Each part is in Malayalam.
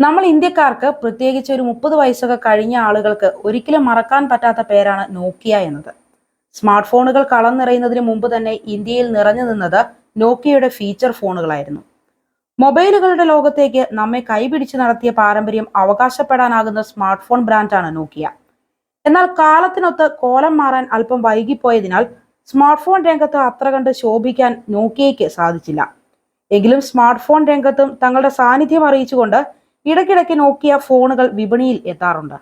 നമ്മൾ ഇന്ത്യക്കാർക്ക് പ്രത്യേകിച്ച് ഒരു മുപ്പത് വയസ്സൊക്കെ കഴിഞ്ഞ ആളുകൾക്ക് ഒരിക്കലും മറക്കാൻ പറ്റാത്ത പേരാണ് നോക്കിയ എന്നത്. സ്മാർട്ട് ഫോണുകൾ കളം നിറയുന്നതിന് മുമ്പ് തന്നെ ഇന്ത്യയിൽ നിറഞ്ഞു നിന്നത് നോക്കിയയുടെ ഫീച്ചർ ഫോണുകളായിരുന്നു. മൊബൈലുകളുടെ ലോകത്തേക്ക് നമ്മെ കൈപിടിച്ച് നടത്തിയ പാരമ്പര്യം അവകാശപ്പെടാനാകുന്ന സ്മാർട്ട് ഫോൺ ബ്രാൻഡാണ് നോക്കിയ. എന്നാൽ കാലത്തിനൊത്ത് കോലം മാറാൻ അല്പം വൈകിപ്പോയതിനാൽ സ്മാർട്ട് ഫോൺ രംഗത്ത് അത്ര കണ്ട് ശോഭിക്കാൻ നോക്കിയയ്ക്ക് സാധിച്ചില്ല. എങ്കിലും സ്മാർട്ട് ഫോൺ രംഗത്തും തങ്ങളുടെ സാന്നിധ്യം അറിയിച്ചുകൊണ്ട് ഇടയ്ക്കിടയ്ക്ക് നോക്കിയ ഫോണുകൾ വിപണിയിൽ എത്താറുണ്ട്.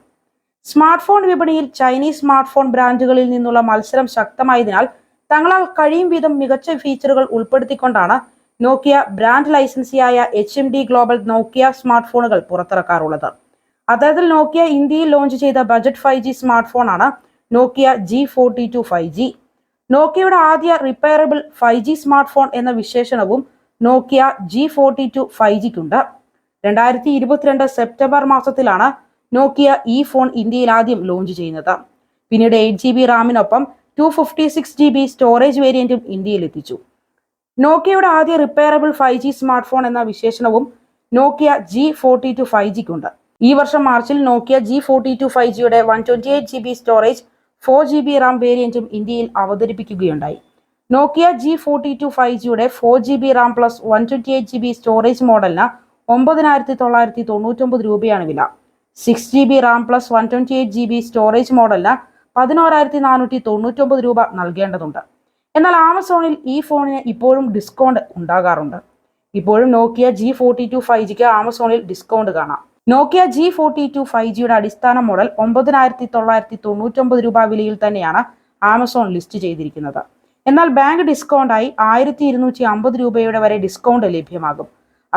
സ്മാർട്ട് ഫോൺ വിപണിയിൽ ചൈനീസ് സ്മാർട്ട് ഫോൺ ബ്രാൻഡുകളിൽ നിന്നുള്ള മത്സരം ശക്തമായതിനാൽ തങ്ങളാൽ കഴിയും വിധം മികച്ച ഫീച്ചറുകൾ ഉൾപ്പെടുത്തിക്കൊണ്ടാണ് Nokia brand ലൈസൻസിയായ H M D global Nokia smart ഫോണുകൾ പുറത്തിറക്കാറുള്ളത്. അത്തരത്തിൽ നോക്കിയ ഇന്ത്യയിൽ ലോഞ്ച് ചെയ്ത ബജറ്റ് ഫൈവ് ജി സ്മാർട്ട് ഫോണാണ് Nokia G forty two five G. നോക്കിയയുടെ ആദ്യ repairable five G smart phone എന്ന വിശേഷണവും Nokia G forty two five ജിക്കുണ്ട്. രണ്ടായിരത്തി ഇരുപത്തിരണ്ട് സെപ്റ്റംബർ മാസത്തിലാണ് നോക്കിയ ഈ ഫോൺ ഇന്ത്യയിൽ ആദ്യം ലോഞ്ച് ചെയ്യുന്നത്. പിന്നീട് eight G B റാമിനൊപ്പം two fifty six G B storage വേരിയന്റും ഇന്ത്യയിൽ എത്തിച്ചു. നോക്കിയയുടെ ആദ്യ repairable five G smart phone എന്ന വിശേഷണവും Nokia G forty two five ജിക്കുണ്ട് ഈ വർഷം മാർച്ചിൽ Nokia G forty two five ജിയുടെ one twenty eight G B storage four G B RAM വേരിയന്റും ഇന്ത്യയിൽ അവതരിപ്പിക്കുകയുണ്ടായി. Nokia G forty two five ജിയുടെ four G B RAM plus one twenty eight G B storage മോഡലിന് ഒമ്പതിനായിരത്തി തൊള്ളായിരത്തി തൊണ്ണൂറ്റൊമ്പത് രൂപയാണ് വില. Six G B RAM plus one twenty eight G B storage മോഡലിന് പതിനോരായിരത്തി നാനൂറ്റി തൊണ്ണൂറ്റൊമ്പത് രൂപ നൽകേണ്ടതുണ്ട്. എന്നാൽ ആമസോണിൽ ഈ ഫോണിന് ഇപ്പോഴും ഡിസ്കൗണ്ട് ഉണ്ടാകാറുണ്ട്. ഇപ്പോഴും Nokia G forty two five ജിക്ക് ആമസോണിൽ ഡിസ്കൗണ്ട് കാണാം. Nokia G forty two five ജിയുടെ അടിസ്ഥാന മോഡൽ ഒമ്പതിനായിരത്തി തൊള്ളായിരത്തി തൊണ്ണൂറ്റൊമ്പത് രൂപ വിലയിൽ തന്നെയാണ് ആമസോൺ ലിസ്റ്റ് ചെയ്തിരിക്കുന്നത്. എന്നാൽ ബാങ്ക് ഡിസ്കൗണ്ടായി ആയിരത്തി ഇരുന്നൂറ്റി അമ്പത് രൂപയുടെ വരെ ഡിസ്കൗണ്ട് ലഭ്യമാകും.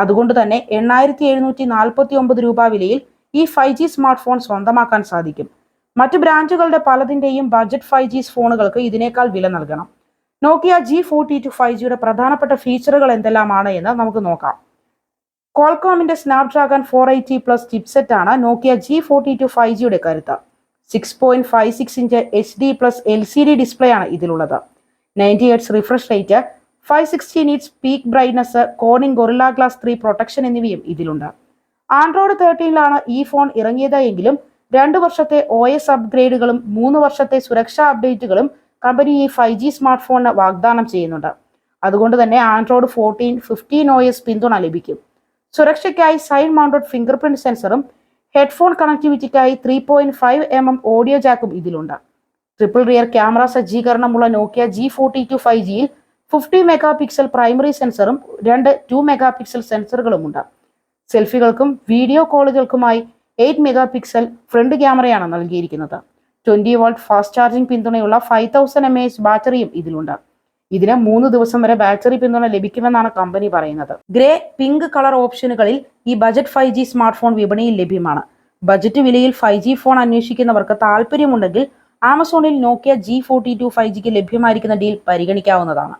അതുകൊണ്ട് തന്നെ എണ്ണായിരത്തി എഴുന്നൂറ്റി നാൽപ്പത്തി ഒമ്പത് രൂപ വിലയിൽ ഈ ഫൈവ് ജി സ്മാർട്ട് ഫോൺ സ്വന്തമാക്കാൻ സാധിക്കും. മറ്റ് ബ്രാൻഡുകളുടെ പലതിന്റെയും ബഡ്ജറ്റ് ഫൈവ് ജി ഫോണുകൾക്ക് ഇതിനേക്കാൾ വില നൽകണം. Nokia G forty two five ജിയുടെ പ്രധാനപ്പെട്ട ഫീച്ചറുകൾ എന്തെല്ലാമാണ് എന്ന് നമുക്ക് നോക്കാം. കോൾകോമിന്റെ Snapdragon four eighty plus chipset ആണ് Nokia G forty two five ജിയുടെ കരുത്ത്. Six point five six inch H D plus L C D display ആണ് ഇതിലുള്ളത്. Ninety hertz refresh rate five sixty nits peak brightness Corning Gorilla glass three protection എന്നിവയും ഇതിലുണ്ട്. ആൻഡ്രോയിഡ് തേർട്ടീനിലാണ് ഈ ഫോൺ ഇറങ്ങിയത് എങ്കിലും രണ്ട് വർഷത്തെ ഒ എസ് അപ്ഗ്രേഡുകളും മൂന്ന് വർഷത്തെ സുരക്ഷാ അപ്ഡേറ്റുകളും കമ്പനി ഈ ഫൈവ് ജി സ്മാർട്ട് ഫോണിന് വാഗ്ദാനം ചെയ്യുന്നുണ്ട്. അതുകൊണ്ട് തന്നെ Android fourteen fifteen O S പിന്തുണ ലഭിക്കും. സുരക്ഷയ്ക്കായി സൈഡ് മൗണ്ടഡ് ഫിംഗർ പ്രിന്റ് സെൻസറും headphone കണക്ടിവിറ്റിക്കായി three point five M M audio ജാക്കും ഇതിലുണ്ട്. Triple rear camera സജ്ജീകരണമുള്ള Nokia G forty two five ജിയിൽ ഫിഫ്റ്റി മെഗാ പിക്സൽ പ്രൈമറി സെൻസറും രണ്ട് ടു മെഗാ പിക്സൽ സെൻസറുകളുമുണ്ട്. സെൽഫികൾക്കും വീഡിയോ കോളുകൾക്കുമായി എയ്റ്റ് മെഗാ പിക്സൽ ഫ്രണ്ട് ക്യാമറയാണ് നൽകിയിരിക്കുന്നത്. ട്വന്റി വോൾട്ട് ഫാസ്റ്റ് ചാർജിംഗ് പിന്തുണയുള്ള ഫൈവ് തൗസൻഡ് എം എച്ച് ബാറ്ററിയും ഇതിലുണ്ട്. ഇതിന് മൂന്ന് ദിവസം വരെ ബാറ്ററി പിന്തുണ ലഭിക്കുമെന്നാണ് കമ്പനി പറയുന്നത്. ഗ്രേ പിങ്ക് കളർ ഓപ്ഷനുകളിൽ ഈ budget five G smart phone വിപണിയിൽ ലഭ്യമാണ്. ബജറ്റ് വിലയിൽ ഫൈവ് ജി ഫോൺ അന്വേഷിക്കുന്നവർക്ക് താല്പര്യമുണ്ടെങ്കിൽ ആമസോണിൽ Nokia G forty two five ജിക്ക് ലഭ്യമായിരിക്കുന്ന ഡീൽ പരിഗണിക്കാവുന്നതാണ്.